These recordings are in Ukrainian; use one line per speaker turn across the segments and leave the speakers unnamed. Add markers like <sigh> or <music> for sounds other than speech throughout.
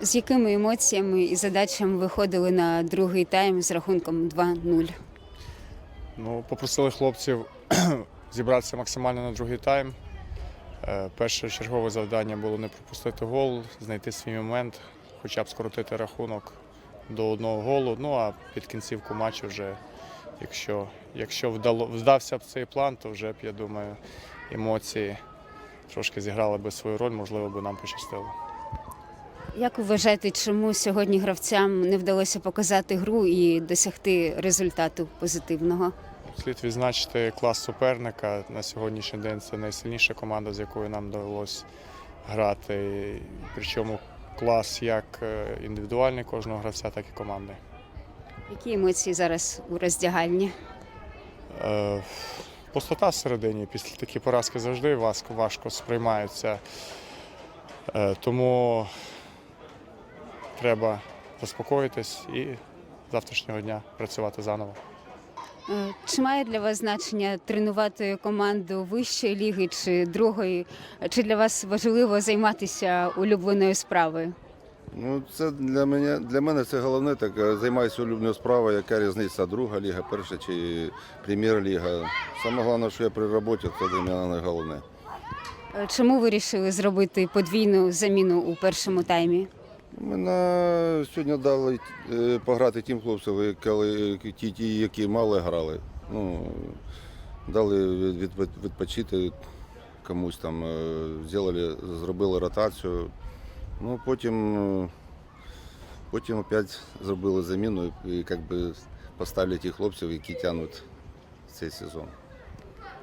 З якими емоціями і задачами виходили на другий тайм з рахунком 2-0?
Ну, попросили хлопців <clears throat> зібратися максимально на другий тайм. Е, Перше чергове завдання було не пропустити гол, знайти свій момент, хоча б скоротити рахунок до одного голу. Ну а під кінцівку матчу вже, якщо, якщо вдало, вдався б цей план, то вже б, я думаю, емоції трошки зіграли би свою роль, можливо, би нам пощастило.
Як вважаєте, чому сьогодні гравцям не вдалося показати гру і досягти результату позитивного?
Слід відзначити клас суперника. На сьогоднішній день це найсильніша команда, з якою нам довелось грати. Причому клас як е, індивідуальний кожного гравця, так і команди.
Які емоції зараз у роздягальні?
Е, Пустота всередині після такої поразки завжди важко, важко сприймаються. Е, Тому треба заспокоїтись і завтрашнього дня працювати заново.
Е, Чи має для вас значення тренувати команду вищої ліги чи другої? Чи для вас важливо займатися улюбленою справою?
Ну, це для мене для мене це головне. Так е, займаюся улюбленою справою, яка різниця друга ліга, перша чи прем'єр-ліга. Саме головне, що я при роботі, це для мене найголовне.
Е, Чому ви вирішили зробити подвійну заміну у першому таймі?
Ми на сьогодні дали е, пограти тим хлопцям, ті, які мало грали. Ну, дали від, від, відпочити комусь там, е, зробили, зробили ротацію. Ну, потім, е, потім опять зробили заміну і як би, поставили тих хлопців, які тягнуть цей сезон.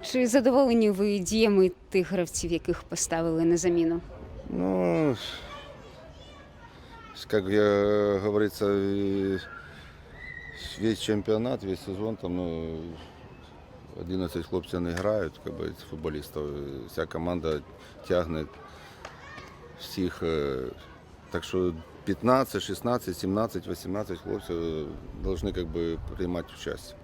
Чи задоволені ви діями тих гравців, яких поставили на заміну?
Ну, как я, говорится, весь чемпионат, весь сезон, там, ну, 11 хлопців не грають, футболістів. Вся команда тягне всіх. е, Так що 15, 16, 17, 18 хлопців повинні приймати участь.